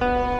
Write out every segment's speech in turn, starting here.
ส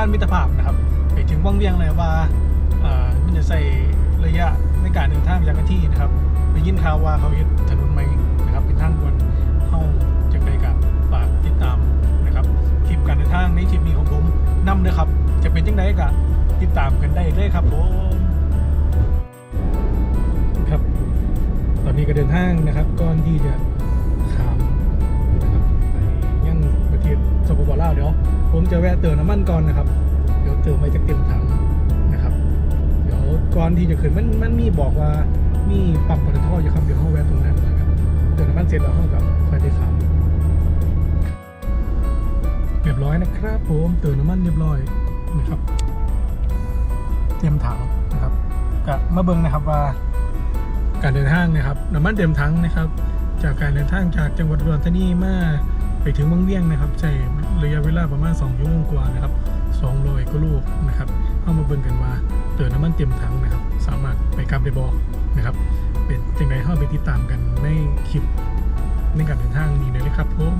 านมิตรภาพนะครับไปถึงวังเวียงเลยว่าอ่ามันจะใส่ระยะในการเดินทางจากที่นะครับไปยินข่าวว่าเขาเห็นถนนใหม่นะครับเป็นทางด่วนเข้าจะไปกับฝากติดตามนะครับคลิปการเดินทางในทริปนี้ของผมนำเลยครับ จะเป็นยังไงก็ติดตามกันได้เลยครับผมครับ ตอนนี้ก็เดินทางนะครับก่อนที่จะ สปปลาวเดี๋ยวผมจะแวะเติมน้ำมันก่อนนะครับ เดี๋ยวเติมไปจะเต็มถังนะครับ เดี๋ยวก่อนที่จะขึ้นมันมันมีบอกว่ามีปั๊มปตทอยู่ครับเดี๋ยวห้องแวะตรงนั้นนะครับเติมน้ำมันเสร็จแล้วห้องกับค่อยได้ขับเรียบร้อยนะครับผมเติมน้ำมันเรียบร้อยนะครับ เตรียมถังนะครับกะมาเบิ่งนะครับว่าการเดินทางนะครับน้ำมันเต็มถังนะครับ จากการเดินทางจากจังหวัดอุดรธานีมา ไปถึงบังเวียงนะครับใช้ระยะเวลาประมาณ2ชั่วโมงกว่านะครับ200กิโลนะครับเข้ามาเบิ่งกันว่าเติมน้ำมันเต็มถังนะครับ สามารถไปกลับได้บอกนะครับ เป็นจังไดเข้าไปติดตามกันในคลิปในการเดินทางนี้เลยครับผม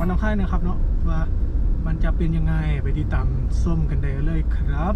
วัดหนองคายนะครับเนาะว่ามันจะเป็นยังไงไปติดตามส้มกันได้เลยครับ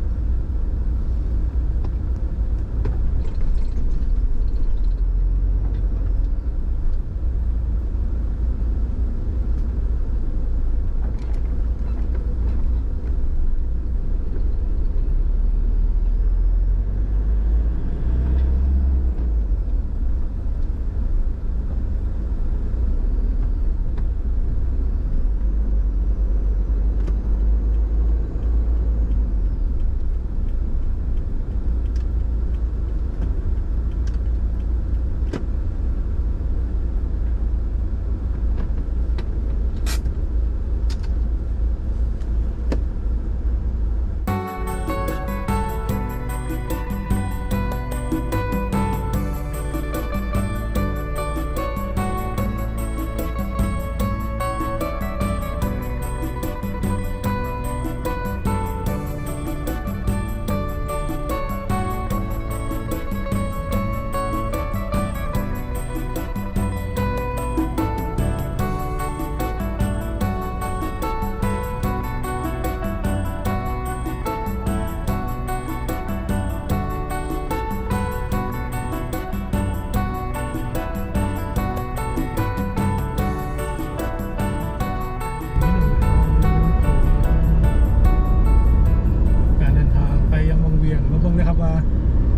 ว่า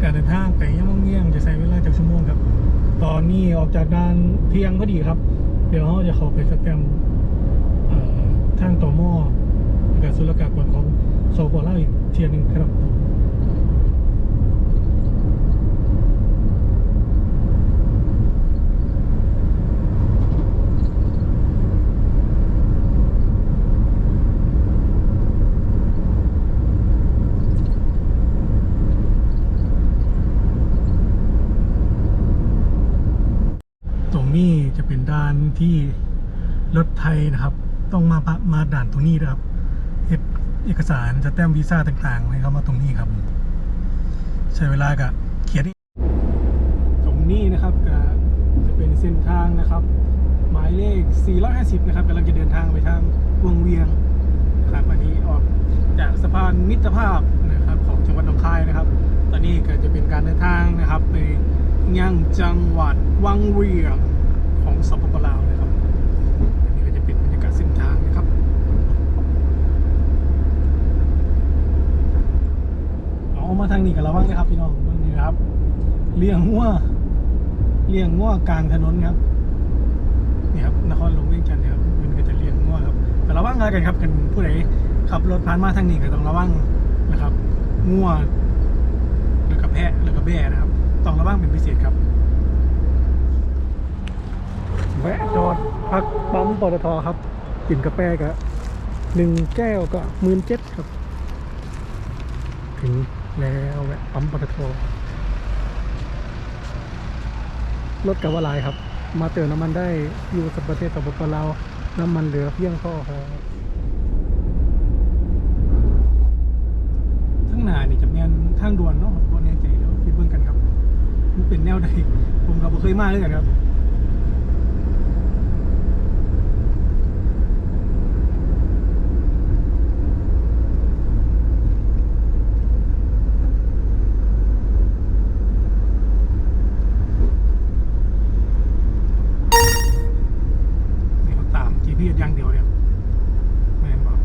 การเดินทางไปยังวังเงี้ยงจะใช้เวลาจากชั่วโมงครับ ตอนนี้ออกจากด่านเที่ยงพอดีครับ เดี๋ยวเราจะขอไปสแตมทางต่อหม้อกับสุลกากรของโซฟอล่าอีกเที่ยหนึงครับผม ตรงนี้จะเป็นด่าน ที่รถไทยนะครับ ต้องมามาด่านตรงนี้นะครับเฮ็ดเอกสารสแต้มวีซ่าต่างๆให้เขามาตรงนี้ครับ ใช้เวลากับเขียนนี่ตรงนี้นะครับก็จะเป็นเส้นทางนะครับ หมายเลข 450 นะครับกำลังจะเดินทางไปทางวงเวียงนะครับอันนี้ออกจากสะพานมิตรภาพนะครับของจังหวัดหนองคายนะครับ ตอนนี้ก็จะเป็นการเดินทางนะครับ ไปยังจังหวัดวังเวียง สปปลาวนะครับอันนี้ก็จะเป็นบรรยากาศเส้นทางนะครับ เอามาทางนี้กันระวังนะครับพี่น้องเรื่องนี้นะครับเลี้ยงงัวเลี้ยงงัวกลางถนนครับนี่ครับนครหลวงเวียงจันทร์นะครับมันก็จะเลี้ยงงัวครับแต่ระวังอะไรกันครับกันผู้ใดขับรถผ่านมาทางนี้ก็ต้องระวังนะครับงัวแล้วก็แพะแล้วก็แบ่นะครับต้องระวังเป็นพิเศษครับ แวะจอดพักปั๊มปตทครับกินกาแฟกะหนึ่งแก้วก็หมื่นเจ็ดครับ ถึงแล้วแวะปั๊มปตทรถกับวาลายครับ มาเติมน้ำมันได้อยู่สัประเทศสปปลาวน้ำมันเหลือเพียงพอครับทั้งหนานี่จะเป็นทางด่วนเนาะผมบ่แน่ใจแล้วคิดเบิ่งกันครับ มันเป็นแนวใดผมก็บ่เคยมาเลยกันครับ นี่เขาตาม GPS อย่างเดียวเลยครับแม่นบอก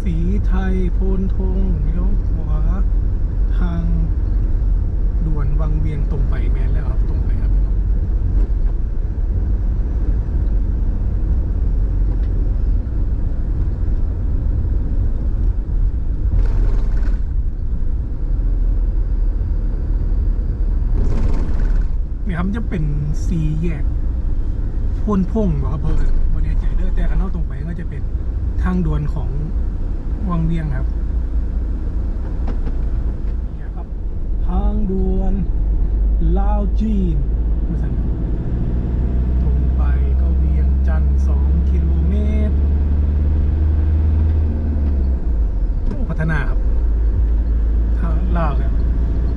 สี ไทยโพนทงเลี้ยวขวาทางด่วนวังเวียงตรงไปแมนแล้วครับตรงไปครับพี่น้องนี่ครับจะเป็นสีแยกพ่นพงเหรอครับเพื่อนบนนี้ใจเด้อแต่กันนอกตรงไปก็จะเป็นทางด่วนของ วังเวียงครับนี่ครับ ทางด่วนลาวจีนมาสั่นครับตรงไปก็เวียงจันทร์สองกิโลเมตรพัฒนาครับทางลาวเนี่ย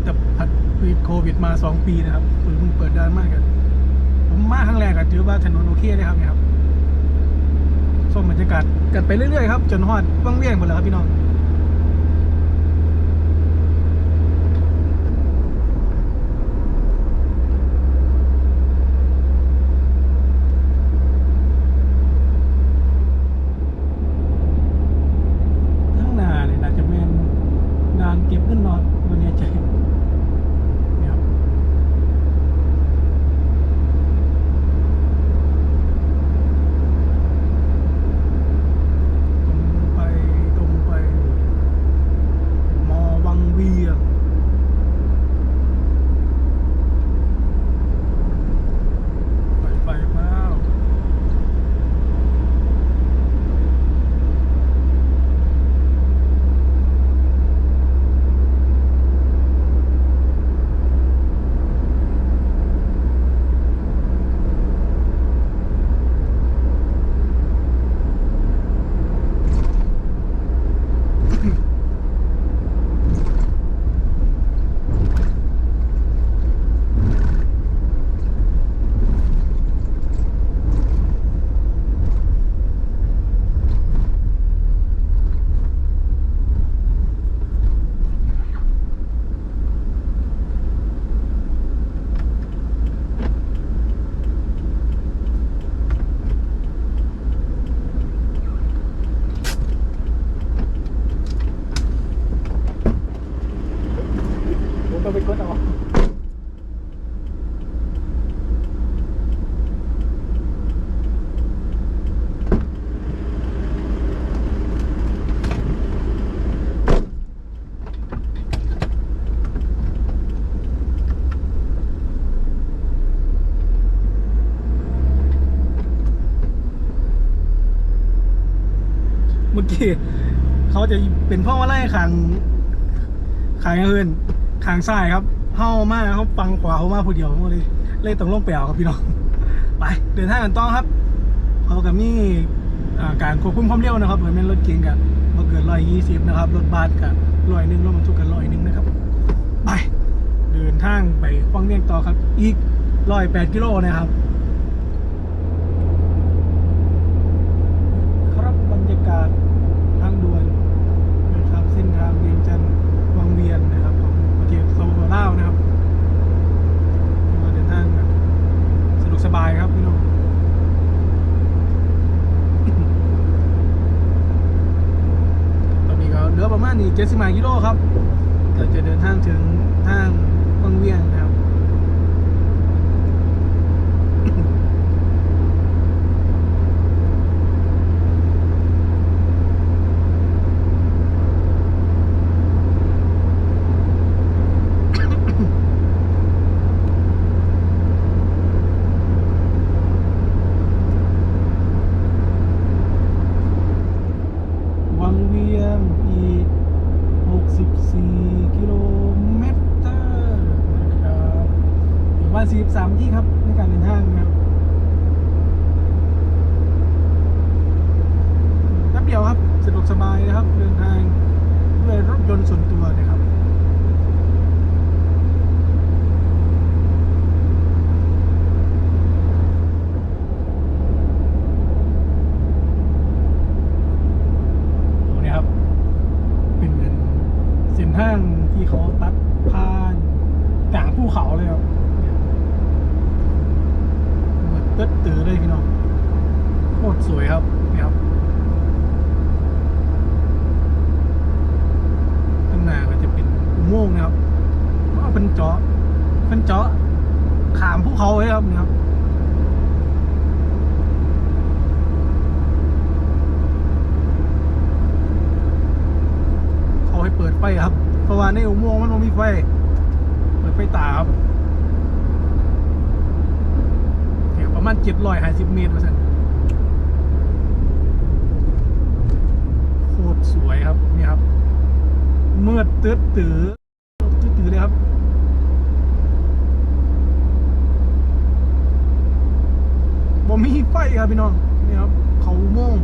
แต่พัดวิดโควิดมาสองปีนะครับเปิดเพิ่งเปิดด้านมากกัน ผมมาครั้งแรกก็ถือว่าถนนโอเคเลยครับเนี่ยครับ ส้มบรรยากาศกันไปเรื่อยๆครับจนฮอดว่างเวียงหมดแล้วครับพี่น้องหน้าเนี่ยน่าจะเป็นด่านเก็บเงินนอนบนนี้ใจเนี่ยครับตรงไปตรงไป มอวังเวียงไปไปแล้ว ผมต้องไปกดเอาเมื่อกี้เขาจะเป็นพ่อมาไล่ขังขางอย่างอื่น ขางซ้ายครับเข้ามาเขาฟังขวาเขามาผู้เดียวหมเลยเลยต้องลงเปล่าครับพี่น้องไปเดินทางกันต่อครับเขากับมีอ่าการควบคุมความเร็วนะครับเหมือนเป็นรถเก๋งกันมาเกิดร้อยยี่สิบนะครับรถบัสกับร้อยหนึ่งรถบรรทุกกันร้อยหนึ่งนะครับไปเดินทางไปฟังเรียงต่อครับ อีกร้อยแปดกิโลนะครับบรรยากาศทางด่วนนะครับเส้นทางเวียงจันทร์วังเวียนนะครับของประเทศโซโลลาวนะครับมาเดินทางแบบสะดวกสบายครับพี่น้อง ตอนนี้ก็เหลือ ประมาณนี้เจ็ดสิบกิโลครับเราจะเดินทางถึงทางวังเวียงนะครับ วังเวียงอีก 64 กิโลเมตรนะครับอยู่ประมา ณ43ที่ครับในการเดินทางนะครับนับเดียวครับสะดวกสบายนะครับ เดินทางด้วยรถยนต์ส่วนตัวนะครับ ตรงนี้ครับ เป็นเหมือนเส้นทางที่เขาตัดผ่านกลางภูเขาเลยครับเนี่ยเหมือนเติดตือเลยพี่น้องโคตรสวยครับเนี่ยครับข้างหน้าก็จะเป็นอุโมงค์นะครับว่าเป็นเจาะเป็นเจาะขามภูเขาเลยครับเนี่ยครับ เขาให้เปิดไฟครับ เพราะว่า ในอุโมงค์มันม่มีไฟเปิดไฟตาครับเดี๋ยวประมาณเจ็ดร้อยห้าสิบเมตรว่าสันโคตรสวยครับ นี่ครับ เมื่อตืดตือตืดตือเลยครับบ่มีไฟครับพี่น้อง นี่ครับ เขาอุโมงค์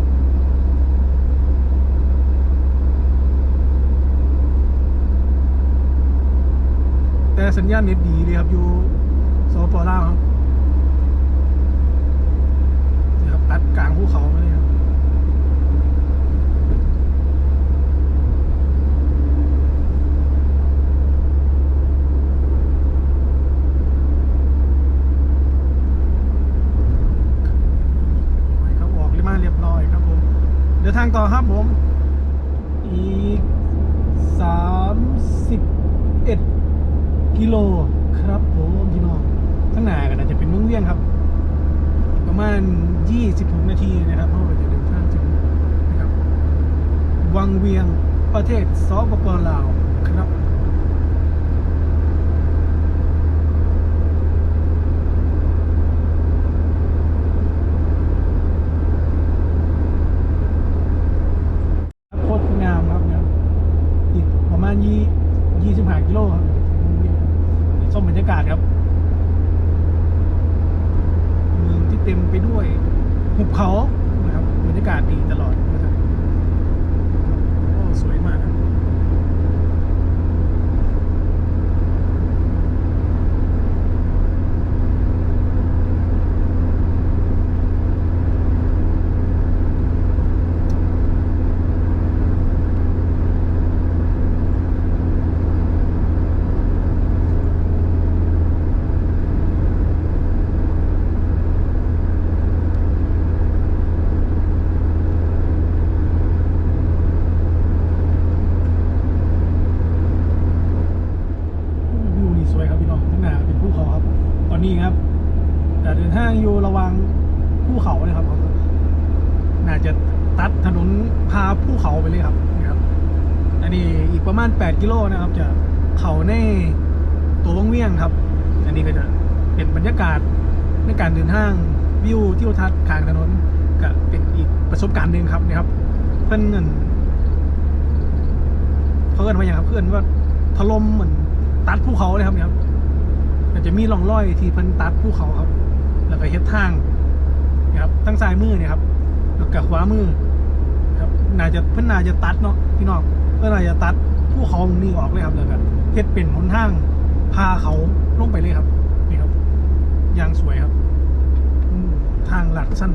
แต่สัญญาณเน็ตดีเลยครับอยู่สปปลาวครับนี่ครับตัดกลางภูเขามาเลยครับโอ้ยครับออกเรียบมาเรียบร้อยครับผมเดินทางต่อครับผม อีกสามสิบเอ็ด กิโลครับผมพี่น้องข้างหน้าก็น่าจะเป็นเมืองเวียงครับ ประมาณ 26 นาทีนะครับเพราะว่าจะเดินทางถึงนะครับวังเวียง ประเทศสปปลาวครับโคตรงามครับเนี่ยอีกประมาณยี่ยี่สิบห้ากิโลครับส้มบรรยากาศครับเมืองที่เต็มไปด้วยหุบเขานะครับบรรยากาศดีตลอดนะครับโอ้สวยมากครับ วิวนี่สวยครับพี่น้องข้างหน้าเป็นภูเขาครับ ตอนนี้ครับแต่เดินทางอยู่ระหวังภูเขาเลยครับ น่าจะตัดถนนพาภูเขาไปเลยครับนะครับ อันนี้ อีกประมาณ 8 กิโลนะครับ จะเขาในตัววังเวียงครับ อันนี้ก็จะเป็นบรรยากาศในการเดินทางวิวทิวทัศน์ขางถนนก็เป็นอีกประสบการณ์หนึ่งครับนะครับ เพื่อนเงินเขาเอินว่าอย่างครับเพื่อนว่าถล่มเหมือนตัดภูเขาเลยครับเนี่ยครับมันจะมีร่องรอยที่เพิ่นตัดภูเขาครับ แล้วก็เฮ็ดทางนะครับทั้งซ้ายมือเนี่ยครับแล้วก็ขวามือครับน่าจะเพิ่นน่าจะตัดเนาะพี่น้อง เพิ่นน่าจะตัดภูเขาตรงนี้ออกเลยครับแล้วก็เฮ็ดเป็นหนทางพาเขาลงไปเลยครับ นี่ครับยางสวยครับทางหลัดสั้น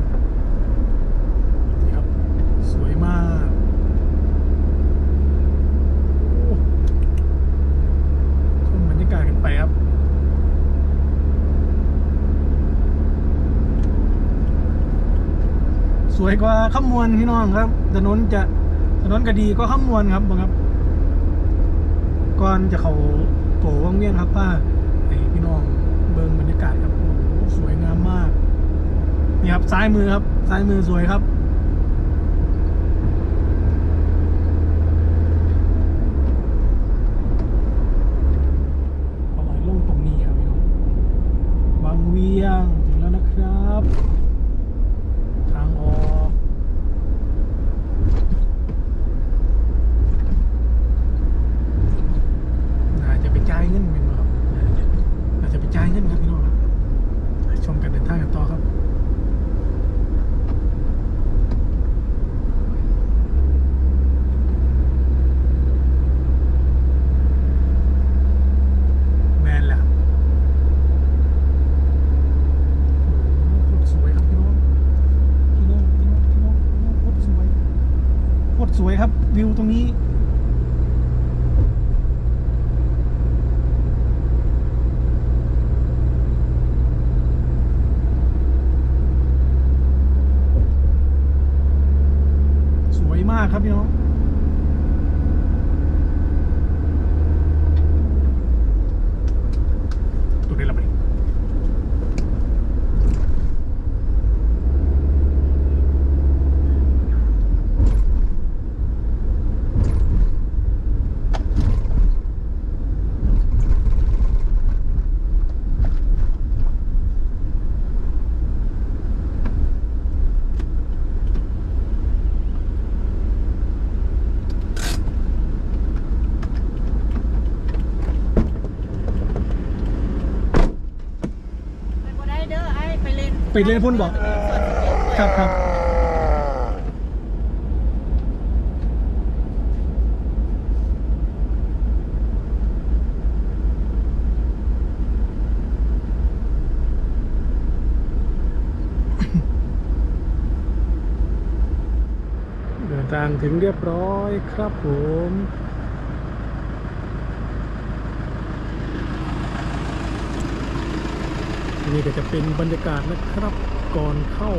นี่ครับ สวยมากโอ้ชมบรรยากาศกันไปครับสวยกว่าข้ามวนพี่น้องครับถนนจะ ถนนก็ดีก็ข้ามวนครับบังครับ ก่อนจะเขาโถวังเวียงครับป้าให้พี่น้องเบิ่งบรรยากาศครับโอ้สวยงามมากนี่ครับซ้ายมือครับ ซ้ายมือสวยครับเอาไว้ลงตรงนี้ครับพี่น้องวังเวียงถึงแล้วนะครับ ทางออกน่าจะไปจ่ายเงินเป็นบ่ครับน่าจะไปจ่ายเงินครับพี่น้องครับชมกันเดินทางกันต่อครับ แมนแหละครับโอ้โหโคตรสวยครับพี่น้อง พี่น้องพี่น้องพี่น้องพี่น้องโคตรสวยโคตรส วยครับ วิวตรงนี้ สวยมากครับพี่น้อง ตัวนี้ละไป ไปบ่ได้เด้อไอ้ไปเล่นไปเล่นพุ่นบอกครับครับเดินทางถึงเรียบร้อยครับผม นี่ก็จะเป็นบรรยากาศนะครับก่อนเข้า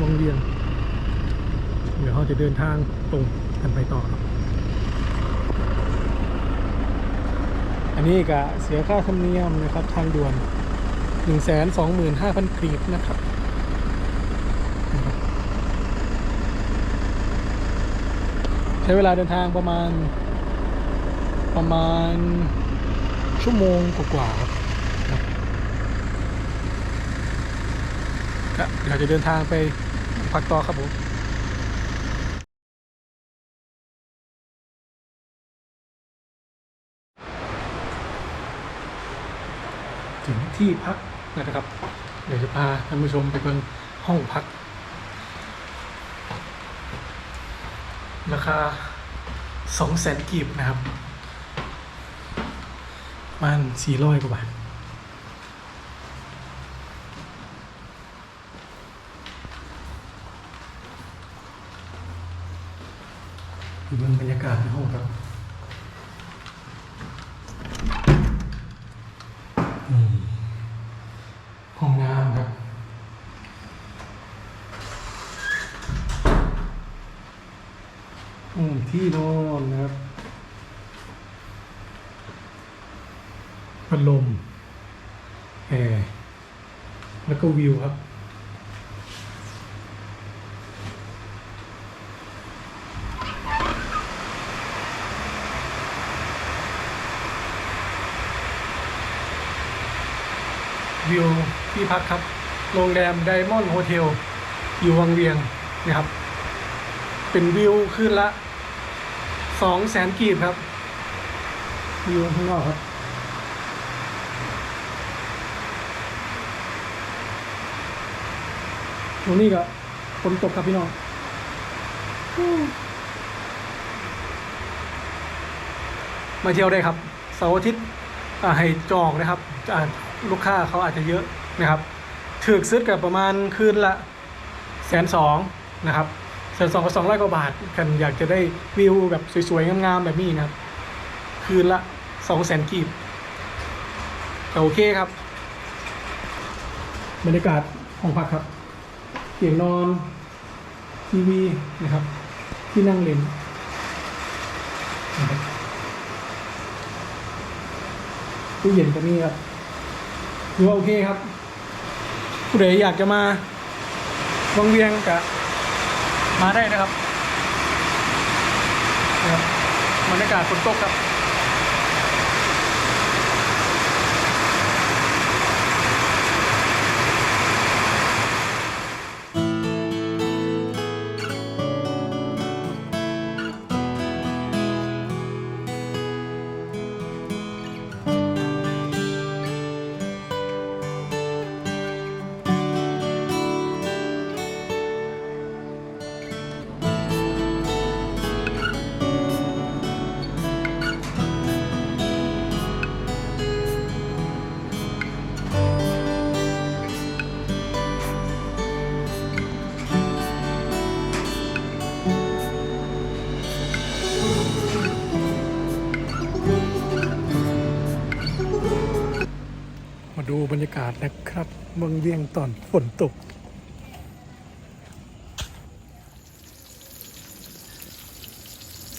วังเวียง เดี๋ยวเราจะเดินทางตรงกันไปต่อครับอันนี้ก็เสียค่าธรรมเนียมนะครับทางด่วน 1 2 5 0 0 0กรีบนะครับใช้เวลาเดินทางประมาณประมาณชั่วโมงกว่าๆครับ ครับ เดี๋ยวจะเดินทางไปพักต่อครับผมถึงที่พักนะครับ เดี๋ยวจะพาท่านผู้ชมไปเบิ่งห้องพัก ราคาสองแสนกีบนะครับ ประมันสี่ร้อยกว่าบาท เรื่งบรรยากาศในห้องครับห้องน้ำครับอืมที่นอนนะครับพัดลมแอร์แล้วก็วิวครับ พักครับ โรงแรมไดมอนด์โฮเทลอยู่วังเวียงนะครับ เป็นวิวขึ้นละสองแสนกีบครับ วิวข้างนอกครับ ตรงนี้ก็ฝนตกครับพี่น้องมาเที่ยวได้ครับ เสาร์อาทิตย์ให้จองนะครับลูกค้าเขาอาจจะเยอะ นะครับถือซื้อกับประมาณคืนละแสนสองนะครับแสนสองกับสองร้อยกว่าบาทกันอยากจะได้วิวแบบสวยๆงามๆแบบนี้นะครับคืนละสองแสนกีบแต่โอเคครับ บรรยากาศห้องพักครับเตียงนอนทีวีนะครับ ที่นั่งเล่นตู้เย็นก็มีครับถือว่าโอเคครับ ผู้ใดอยากจะมาวังเวียงกะมาได้นะครับนะครับบรรยากาศฝนตกครับ บรรยากาศนะครับเมืองเวียงตอนฝนตก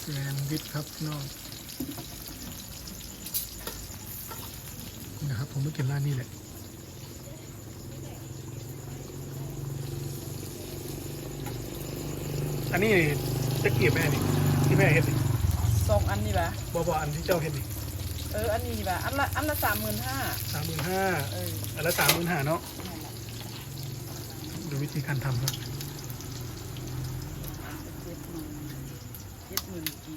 แกรนด์วิทครับพี่น้องนี่นะครับ ผมไม่กินร้านนี้แหละอันนี้จะเกียบแม่นี่ที่แม่เห็นนี่สองอันนี่ปะบอบออันที่เจ้าเห็นนี่ เอออันนี้นี่ปะอันละอันละสามหมื่นห้าสามหมื่นห้าเอออันละสามหมื่นห้าเนาะดูวิธีการทำครับ เจ็ดหมื่นเจ็ดหมื่นกี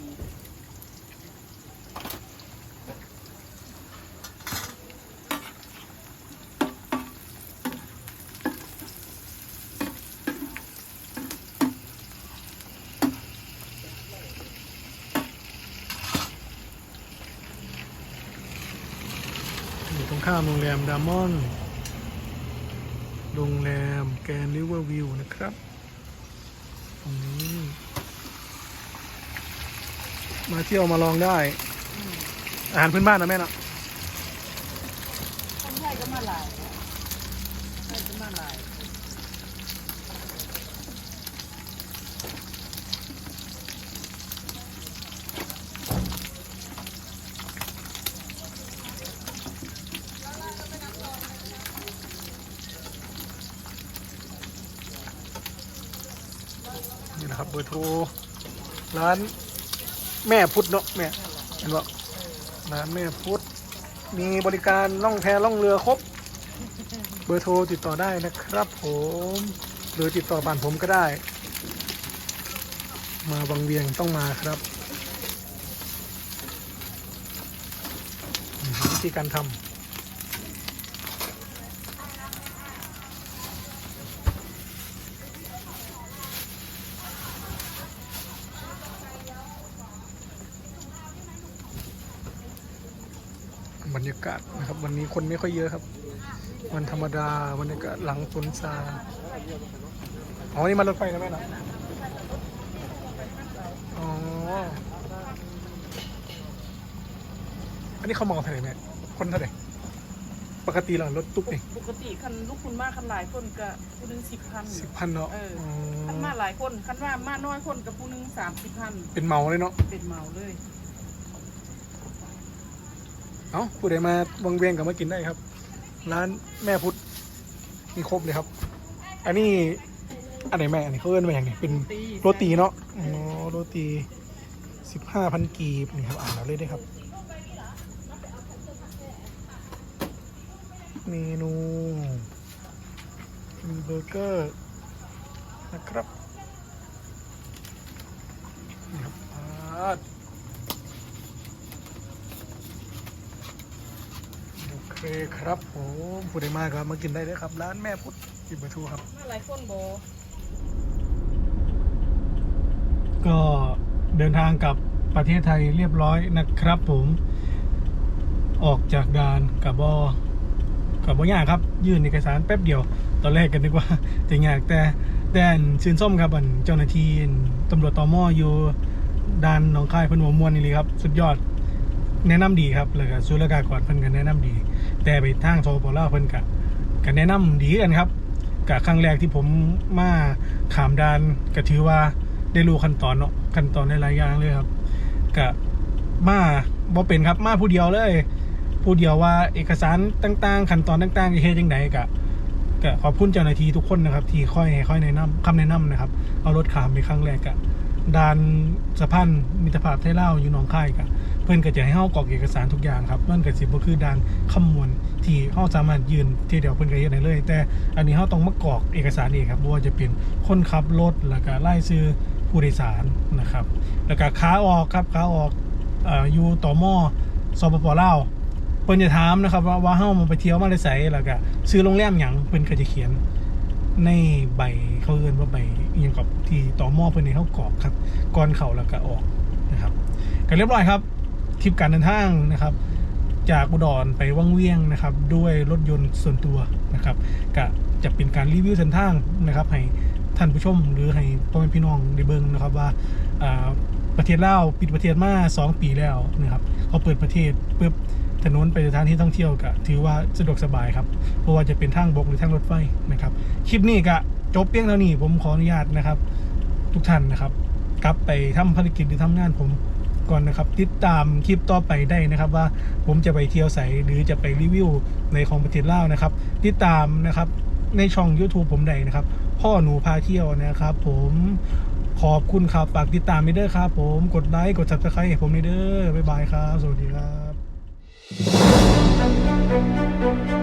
อยู่ตรง ข้ามโรงแรมดามอน โรงแรมแกรนด์ริเวอร์วิวนะครับ ตรงนี้ มาเที่ยวมาลองได้ อาหารพื้นบ้านนะแม่เนาะ คนไทยก็มาหลายนะไทยก็มาหลาย นี่นะครับเบอร์โทรร้านแม่พุทธเนาะแม่เห็นบ่ร้านแม่พุทธมีบริการล่องแพล่องเรือครบ เบอร์โทรติดต่อได้นะครับผมหรือติดต่อบ้านผมก็ได้ มาบางเวียงต้องมาครับวิธีการทำบรรยากาศ นะครับ วันนี้คนไม่ค่อยเยอะครับ วันธรรมดาบรรยากาศหลังฝนซาอ๋อนี่มารถไฟนะแม่เนาะอ๋ออันนี้เขามองเท่าไหร่แม่คนเท่าไหร่ปกติเรารถตุ๊กนี่ปกติคันลูกคุณมากคันหลายคนก็ผู้หนึงสิบพันสิบพันเนาะเอออ๋คันอมาหลายคนคันว่ามาน้อยคนกับผู้หนึงสามสิบพันเป็นเมาเลยเนาะเป็นเมาเลย เอาผู้ใดมาวังเวียงกับมากินได้ครับ ร้านแม่พุทธมีครบเลยครับ อันนี้อันไหนแม่อันนี้เขาเอิ้นมาอย่างไงเป็นโรตีเนาะอ๋อโรตีสิบห้าพันกีบนี่ครับอ่านเราเลยได้ครับ เมนูมีเบอร์เกอร์นะครับนี่ครับอ่าโอ เคครับผมผู้ใดมาครับมากินได้เลยครับ ร้านแม่พุทธปิดประตูครับ มาหลายคนโบ ก็เดินทางกลับประเทศไทยเรียบร้อยนะครับผมออกจากด่านกับบอกับบอยากครับ ยื่นเอกสารแป๊บเดียว ตอนแรกกันนึกว่าจะยากแต่แต่อันชื่นส้มครับอันเจ้าหน้าที่ตำรวจตมอยู่ด่านหนองคายเพิ่นหัวมวนนี่เลยครับ สุดยอดแนะนำดีครับแล้วก็สุรกากรเพิ่นก็แนะนำดี แต่ไปทางสปปลาเพิ่นก็ก็แนะนำดีกันครับกับครั้งแรกที่ผมมาขามดานก็ถือว่าได้รู้ขั้นตอนเนาะขั้นตอนในหลายอย่างเลยครับก็มาบ่เป็นครับมาผู้เดียวเลย ผู้เดียวว่าเอกสารต่างๆ ขั้นตอนต่างๆจะเฮ็ดจังไดก็ก็ขอบคุณเจ้าหน้าที่ทุกคนนะครับ ที่ค่อยค่อยแนะนำคำแนะนำนะครับ เอารถขามไปครั้งแรกก็ด่านสะพานมิตรภาพไทยลาวอยู่หนองคายก็ เพื่อนก็จะให้เฮากรอกเอกสารทุกอย่างครับมันก็สิบ่คือด้านคำนวณที่เฮาสามารถยืนทีเดียวเพิ่นก็เฮ็ดได้เลย แต่อันนี้เฮาต้องมากรอกเอกสารเองครับบ่ว่าจะเป็นคนขับรถแล้วก็รายชื่อผู้โดยสารนะครับ แล้วก็ขาออกครับขาออกเอ่ออยู่ต่อมอสปปลาวเพิ่นจะถามนะครับว่าว่าเฮามาไปเที่ยวมาได้ไสแล้วก็ซื้อโรงแรมหยังเพิ่นก็จะเขียนในใบเขาเรียกว่าใบอิหยังกับที่ต่อมอเพิ่นให้เฮากรอกครับก่อนเข้าแล้วก็ออกนะครับก็เรียบร้อยครับ ทริปการเดินทางนะครับ จากอุดรไปวังเวียงนะครับ ด้วยรถยนต์ส่วนตัวนะครับก็จะเป็นการรีวิวเส้นทางนะครับ ให้ท่านผู้ชมหรือให้พ่อแม่พี่น้องได้เบิ่งนะครับว่าประเทศลาวปิดประเทศมา2 ปีแล้วนะครับเขาเปิดประเทศปุ๊บถนนไปสถานที่ท่องเที่ยวก็ถือว่าสะดวกสบายครับเพราะว่าจะเป็นทางบกหรือทางรถไฟนะครับคลิปนี้ก็จบเพียงเท่านี้ผมขออนุญาตนะครับ ทุกท่านนะครับ กลับไปทำภารกิจหรือทำงานผม ก่อนนะครับ ติดตามคลิปต่อไปได้นะครับ ว่าผมจะไปเที่ยวใสหรือจะไปรีวิวในของประเทศลาวนะครับ ติดตามนะครับในช่อง YouTube ผมได้นะครับ พ่อหนูพาเที่ยวนะครับ ผมขอบคุณครับฝากติดตามไปเด้อครับผมกดไลค์กด subscribe ให้ผมในเด้อบ๊ายบายครับ สวัสดีครับ